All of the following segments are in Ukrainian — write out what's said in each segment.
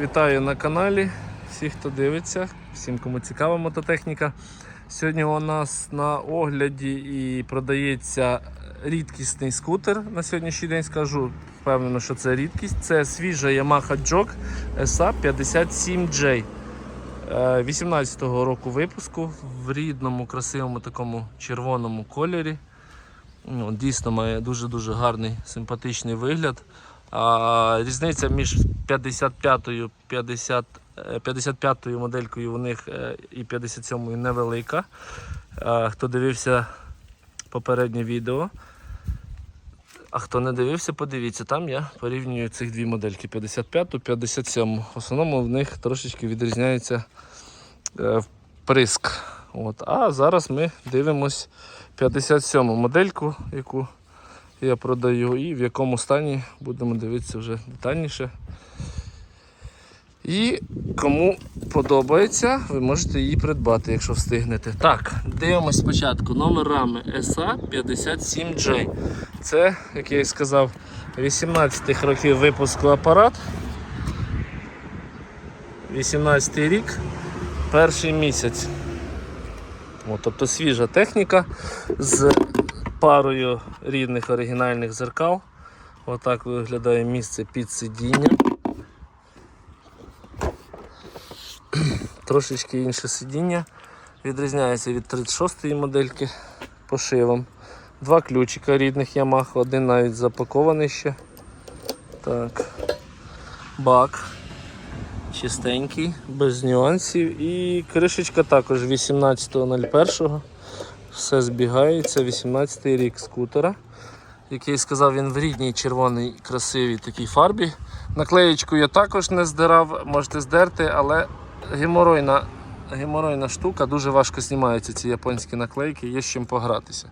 Вітаю на каналі. Всіх, хто дивиться, всім кому цікава мототехніка. Сьогодні у нас на огляді і продається рідкісний скутер. На сьогоднішній день скажу, впевнено, що це рідкість. Це свіжа Yamaha Jog SA57J. 18-го року випуску в рідному, красивому такому червоному кольорі. Дійсно має дуже-дуже гарний симпатичний вигляд. Різниця між 55-ю 50, е, 55-ю моделькою у них е, і 57-ю невелика. Хто дивився попереднє відео. А хто не дивився, подивіться, там я порівнюю цих дві модельки 55-ту, 57 В основному в них трошечки відрізняється е, вприск. От. А зараз ми дивимось 57-му модельку, яку я продаю, і в якому стані будемо дивитися вже детальніше. І кому подобається, ви можете її придбати, якщо встигнете. Так, дивимось спочатку. Номер рами SA57J. Це, як я і сказав, 18-х років випуску апарат. 18 й рік, перший місяць. От, тобто свіжа техніка з парою рідних оригінальних зеркал. Отак виглядає місце під сидіння. Трошечки інше сидіння. Відрізняється від 36-ї модельки пошивом. Два ключика рідних Yamaha, один навіть запакований ще. Так. Бак. Чистенький, без нюансів. І кришечка також 18.01. Все збігається, 18 й рік скутера. Який сказав, він в рідній червоній красивій такій фарбі. Наклеєчку я також не здирав, можете здерти, але геморойна, геморойна штука, дуже важко знімаються ці японські наклейки, є з чим погратися.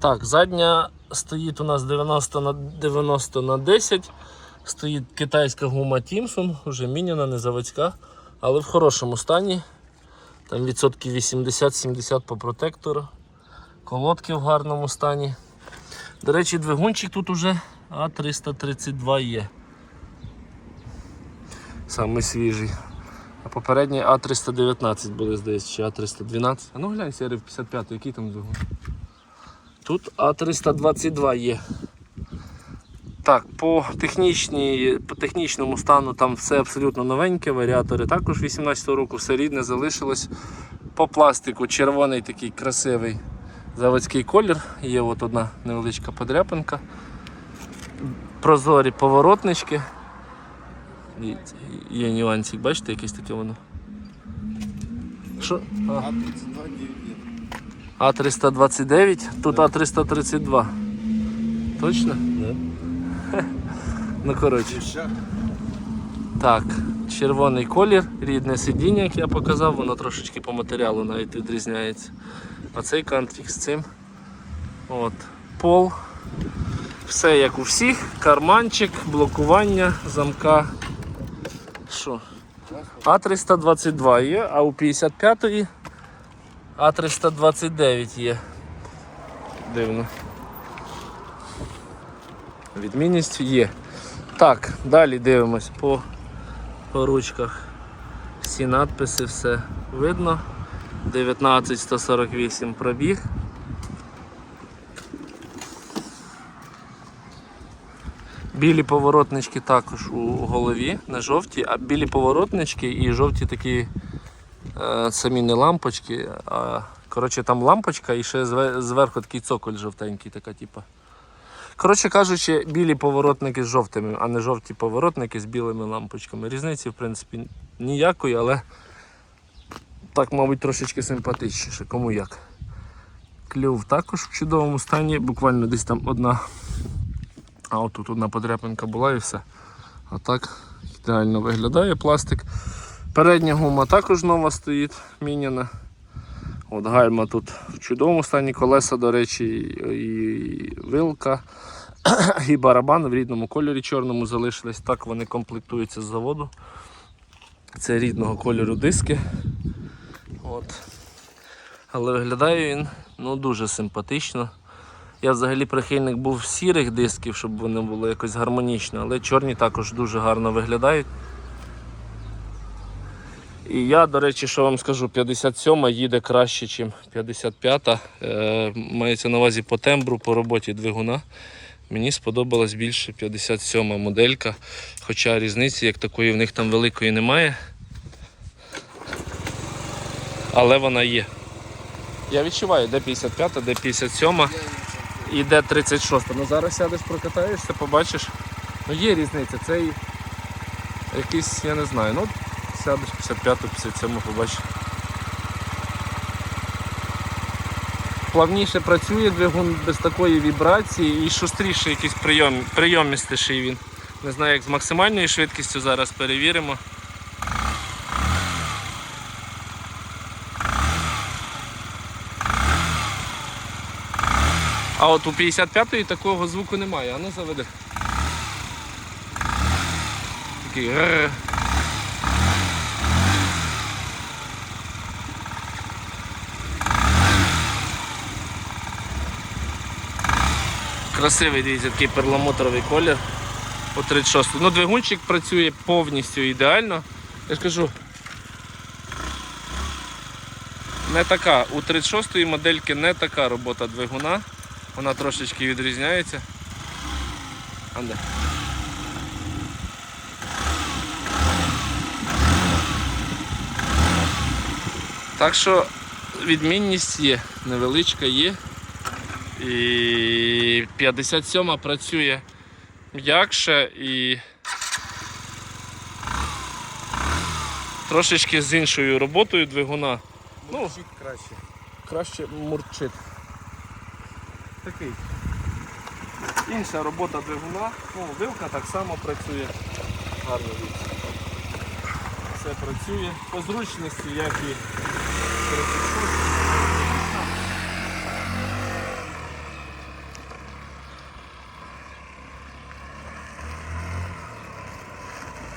Так, задня стоїть у нас 90 на 90 на 10. Стоїть китайська гума Timson, вже міняна, не заводська, але в хорошому стані. Там відсотків 80-70 по протектору. Колодки в гарному стані. До речі, двигунчик тут уже А332 є. Самий свіжий. А попередній А319 були, здається, чи А312. А ну глянь, серія 55, який там двигун. Тут А322 є. Так, по, по технічному стану там все абсолютно новеньке, варіатори також 18-го року, все рідне залишилось. По пластику червоний такий красивий заводський колір, є от одна невеличка подряпинка. Прозорі поворотнички. Є нюансик, бачите, якесь таке воно. Що? А. А329, тут А332. Точно? Ну коротше. Так, червоний колір, рідне сидіння, як я показав, воно трошечки по матеріалу навіть відрізняється. А цей кантрік з цим. От. Пол. Все як у всіх. Карманчик, блокування, замка. Що? А322 є, а у 55-ї А329 є. Дивно. Відмінність є. Так, далі дивимось по, по ручках. Всі надписи, все видно. 19148 пробіг. Білі поворотнички також у голові, не жовті, а білі поворотнички і жовті такі е, самі не лампочки, а коротше там лампочка і ще зверху такий цоколь жовтенький, така типа. Коротше кажучи, білі поворотники з жовтими, а не жовті поворотники з білими лампочками. Різниці, в принципі, ніякої, але так, мабуть, трошечки симпатичніше, кому як. Клюв також в чудовому стані, буквально десь там одна. А отут одна подряпинка була і все. А так ідеально виглядає пластик. Передня гума також нова стоїть, міняна. От гальма тут в чудовому стані, колеса, до речі, і, вилка, і барабан в рідному кольорі чорному залишились. Так вони комплектуються з заводу. Це рідного кольору диски. От. Але виглядає він ну, дуже симпатично. Я взагалі прихильник був сірих дисків, щоб вони були якось гармонічно, але чорні також дуже гарно виглядають. І я, до речі, що вам скажу, 57-ма їде краще, ніж 55. Е, мається на увазі по тембру, по роботі двигуна. Мені сподобалась більше 57-ма моделька, хоча різниці як такої в них там великої немає. Але вона є. Я відчуваю, де 55, де 57 і де 36. Ну зараз сядеш, прокатаєшся, побачиш. Ну є різниця. Цей якийсь, я не знаю, ну сядеш 55, 57 побачиш. Плавніше працює двигун без такої вібрації і шустріший якийсь прийом, прийомістіший він. Не знаю, як з максимальною швидкістю зараз перевіримо. А от у 55-ї такого звуку немає, а ну заведи. Такий. «ге». Красивий дивіться, такий перламутровий колір по 36. Ну, двигунчик працює повністю ідеально. Я ж кажу, не така. У 36-ї модельки не така робота двигуна. Вона трошечки відрізняється. А де? Так що відмінність є, невеличка є. І 57 працює м'якше і трошечки з іншою роботою двигуна. Ну, краще. краще мурчить. Такий. Інша робота двигуна. Ну, вилка так само працює. Гарно віці. Все працює. По зручності, як і 36.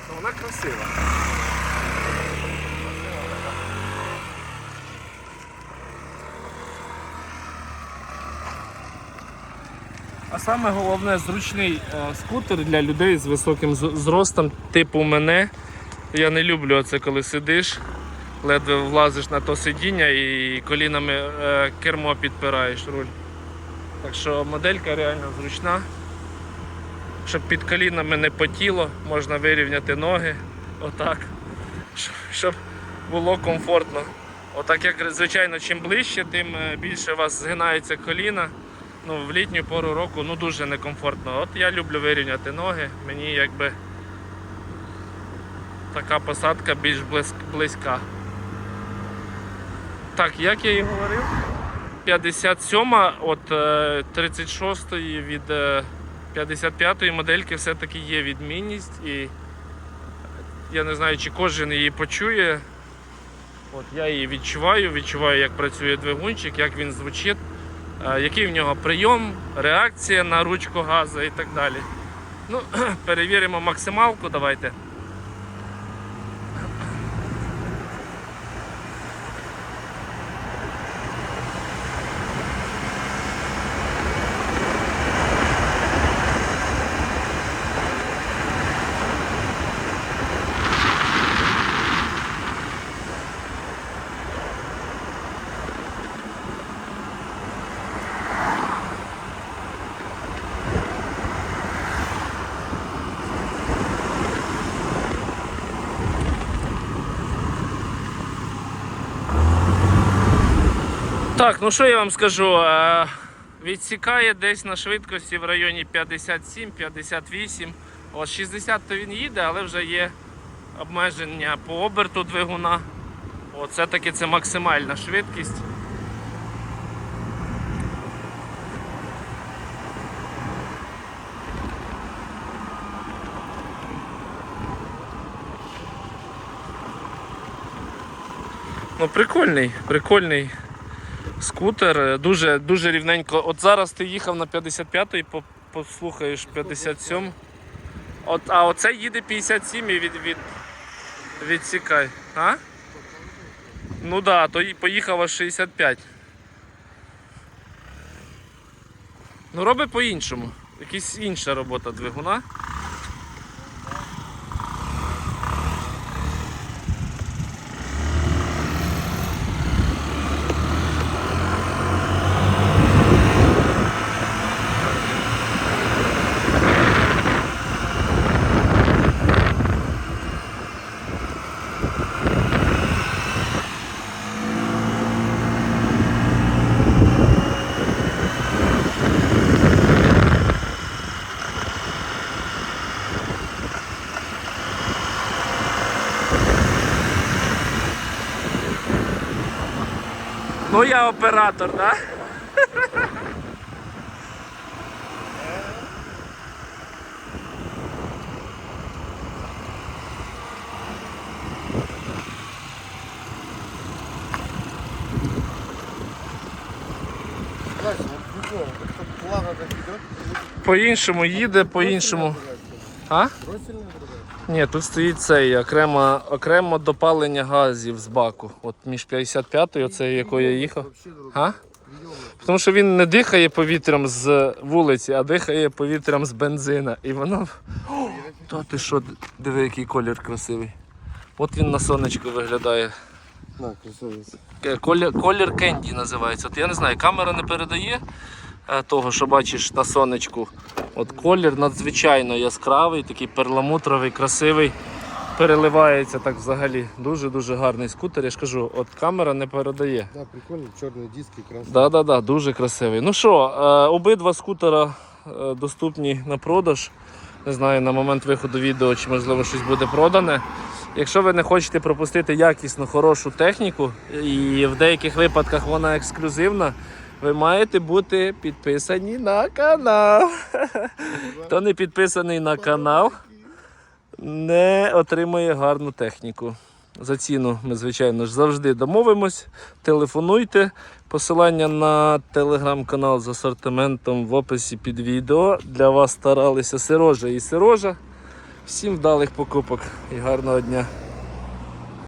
Ну, Вона красива. А саме головне зручний е, скутер для людей з високим зростом, типу мене. Я не люблю це, коли сидиш, ледве влазиш на то сидіння і колінами е, кермо підпираєш руль. Так що моделька реально зручна. Щоб під колінами не потіло, можна вирівняти ноги. Отак. Щоб- було комфортно. Отак, як звичайно, чим ближче, тим е, більше у вас згинаються коліна ну, в літню пору року ну, дуже некомфортно. От я люблю вирівняти ноги, мені якби така посадка більш близька. Так, як я і говорив, 57 от е, 36 від е, 55 модельки все-таки є відмінність і я не знаю, чи кожен її почує. От я її відчуваю, відчуваю, як працює двигунчик, як він звучить е, який в нього прийом, реакція на ручку газу і так далі. Ну, перевіримо максималку, давайте. Так, ну що я вам скажу? е, Відсікає десь на швидкості в районі 57-58. От 60 то він їде, але вже є обмеження по оберту двигуна. От це таки це максимальна швидкість. Ну, прикольний, прикольний скутер. е, Дуже, дуже рівненько. От зараз ти їхав на 55-й, послухаєш 57. От, а оце їде 57 і від, від, відсікай. А? Ну так, да, то поїхав аж 65. Ну роби по-іншому. Якась інша робота двигуна. Ну я оператор. Да? По-іншому їде, по-іншому. А? Ні, тут стоїть цей окремо, окремо допалення газів з баку. От між 55-ю, оце якою я їхав. А? Тому що він не дихає повітрям з вулиці, а дихає повітрям з бензина. І воно. О, та ти що, диви, який колір красивий. От він на сонечку виглядає. На, Колір, колір кенді називається. От я не знаю, камера не передає того, що бачиш на сонечку. От колір надзвичайно яскравий, такий перламутровий, красивий. Переливається так взагалі. Дуже-дуже гарний скутер. Я ж кажу, от камера не передає. Да, прикольно, черные диски, красные. Да, да, да, дуже красивий. Ну що, е, обидва скутера е, доступні на продаж. Не знаю, на момент виходу відео, чи можливо щось буде продане. Якщо ви не хочете пропустити якісну, хорошу техніку, і в деяких випадках вона ексклюзивна, ви маєте бути підписані на канал. Хто не підписаний на канал, не отримує гарну техніку. За ціну ми, звичайно ж, завжди домовимось. Телефонуйте. Посилання на телеграм-канал з асортиментом в описі під відео. Для вас старалися Сирожа і Сирожа. Всім вдалих покупок і гарного дня.